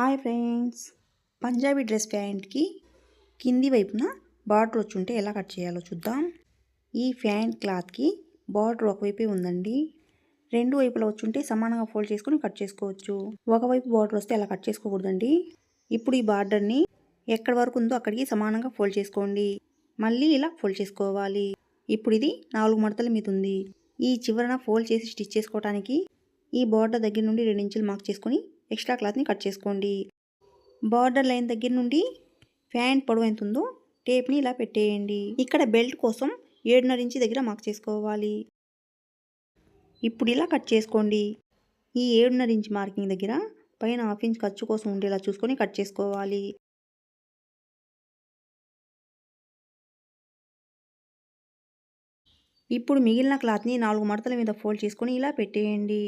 Hi friends. Punjabi dress ప్యాంట్కి కింది వైపున బార్డర్ వచ్చి ఉంటే ఎలా కట్ చేయాలో చూద్దాం. ఈ ప్యాంట్ క్లాత్కి బార్డర్ ఒకవైపే ఉందండి. రెండు వైపులా వచ్చి ఉంటే సమానంగా ఫోల్డ్ చేసుకొని కట్ చేసుకోవచ్చు. ఒకవైపు బార్డర్ వస్తే అలా కట్ చేసుకోకూడదండి. ఇప్పుడు ఈ బార్డర్ని ఎక్కడి వరకు ఉందో అక్కడికి సమానంగా ఫోల్డ్ చేసుకోండి. మళ్ళీ ఇలా ఫోల్డ్ చేసుకోవాలి. ఇప్పుడు ఇది నాలుగు మడతల మీద ఉంది. ఈ చివరన ఫోల్డ్ చేసి స్టిచ్ చేసుకోవడానికి ఈ బార్డర్ దగ్గర నుండి రెండు ఇంచులు మార్క్ చేసుకొని ఎక్స్ట్రా క్లాత్ని కట్ చేసుకోండి. బార్డర్ లైన్ దగ్గర నుండి ప్యాంట్ పొడవు ఎంత ఉందో టేప్ని ఇలా పెట్టేయండి. ఇక్కడ బెల్ట్ కోసం ఏడున్నర ఇంచి దగ్గర మార్క్ చేసుకోవాలి. ఇప్పుడు ఇలా కట్ చేసుకోండి. ఈ ఏడున్నర ఇంచ్ మార్కింగ్ దగ్గర పైన హాఫ్ ఇంచ్ ఖర్చు కోసం ఉండేలా చూసుకొని కట్ చేసుకోవాలి. ఇప్పుడు మిగిలిన క్లాత్ని నాలుగు మడతల మీద ఫోల్డ్ చేసుకొని ఇలా పెట్టేయండి.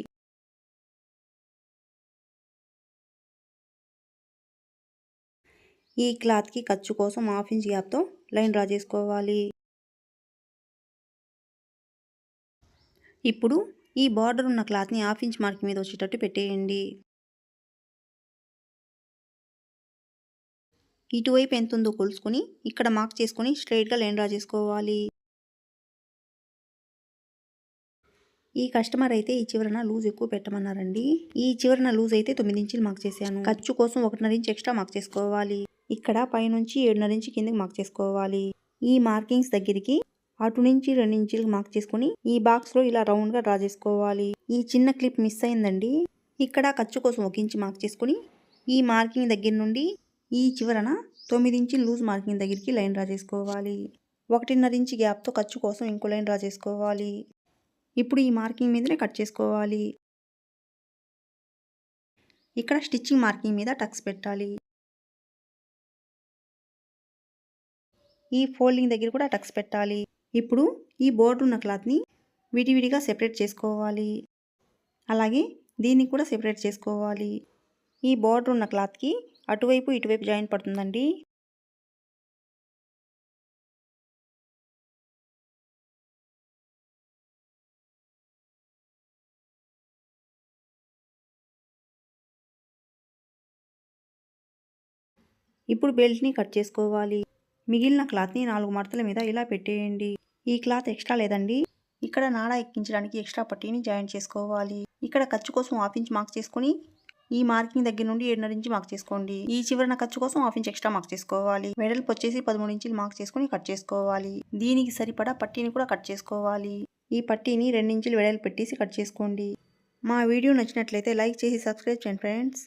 ఈ క్లాత్కి ఖర్చు కోసం హాఫ్ ఇంచ్ గ్యాప్తో లైన్ డ్రా చేసుకోవాలి. ఇప్పుడు ఈ బార్డర్ ఉన్న క్లాత్ని హాఫ్ ఇంచ్ మార్క్ మీద వచ్చేటట్టు పెట్టేయండి. ఇటువైపు ఎంత ఉందో కొలుసుకొని ఇక్కడ మార్క్ చేసుకొని స్ట్రైట్గా లైన్ డ్రా చేసుకోవాలి. ఈ కస్టమర్ అయితే ఈ చివరన లూజ్ ఎక్కువ పెట్టమన్నారండి. ఈ చివరన లూజ్ అయితే తొమ్మిది ఇంచులు మార్క్ చేశాను. ఖర్చు కోసం ఒకటిన్నర ఇంచ్ ఎక్స్ట్రా మార్క్ చేసుకోవాలి. ఇక్కడ పైనుంచి ఏడున్నర ఇంచు కిందకి మార్క్ చేసుకోవాలి. ఈ మార్కింగ్స్ దగ్గరికి అటు నుంచి రెండు ఇంచులకు మార్క్ చేసుకుని ఈ బాక్స్లో ఇలా రౌండ్గా డ్రా చేసుకోవాలి. ఈ చిన్న క్లిప్ మిస్ అయిందండి. ఇక్కడ ఖర్చు కోసం ఒక ఇంచు మార్క్ చేసుకుని ఈ మార్కింగ్ దగ్గర నుండి ఈ చివరన తొమ్మిది ఇంచు లూజ్ మార్కింగ్ దగ్గరికి లైన్ డ్రా చేసుకోవాలి. ఒకటిన్నర ఇంచు గ్యాప్తో ఖర్చు కోసం ఇంకో లైన్ డ్రా చేసుకోవాలి. ఇప్పుడు ఈ మార్కింగ్ మీదనే కట్ చేసుకోవాలి. ఇక్కడ స్టిచ్చింగ్ మార్కింగ్ మీద టక్స్ పెట్టాలి. ఈ ఫోల్డింగ్ దగ్గర కూడా టక్స్ పెట్టాలి. ఇప్పుడు ఈ బోర్డు ఉన్న క్లాత్ని విడివిడిగా సెపరేట్ చేసుకోవాలి. అలాగే దీన్ని కూడా సెపరేట్ చేసుకోవాలి. ఈ బోర్డర్ ఉన్న క్లాత్కి అటువైపు ఇటువైపు జాయింట్ పడుతుందండి. ఇప్పుడు బెల్ట్ని కట్ చేసుకోవాలి. మిగిలిన క్లాత్ని నాలుగు మడతల మీద ఇలా పెట్టేయండి. ఈ క్లాత్ ఎక్స్ట్రా లేదండి? ఇక్కడ నాడా ఎక్కించడానికి ఎక్స్ట్రా పట్టీని జాయింట్ చేసుకోవాలి. ఇక్కడ ఖర్చు కోసం హాఫ్ ఇంచ్ మార్క్ చేసుకొని ఈ మార్కింగ్ దగ్గర నుండి ఏడున్నర ఇంచ్ మార్క్ చేసుకోండి. ఈ చివరన ఖర్చు కోసం హాఫ్ ఇంచ్ ఎక్స్ట్రా మార్క్ చేసుకోవాలి. వెడల్పు వచ్చేసి పదమూడు ఇంచులు మార్క్ చేసుకొని కట్ చేసుకోవాలి. దీనికి సరిపడా పట్టీని కూడా కట్ చేసుకోవాలి. ఈ పట్టీని ఇంచులు వెడల్పు పెట్టేసి కట్ చేసుకోండి. మా వీడియో నచ్చినట్లయితే లైక్ చేసి సబ్స్క్రైబ్ చేయండి ఫ్రెండ్స్.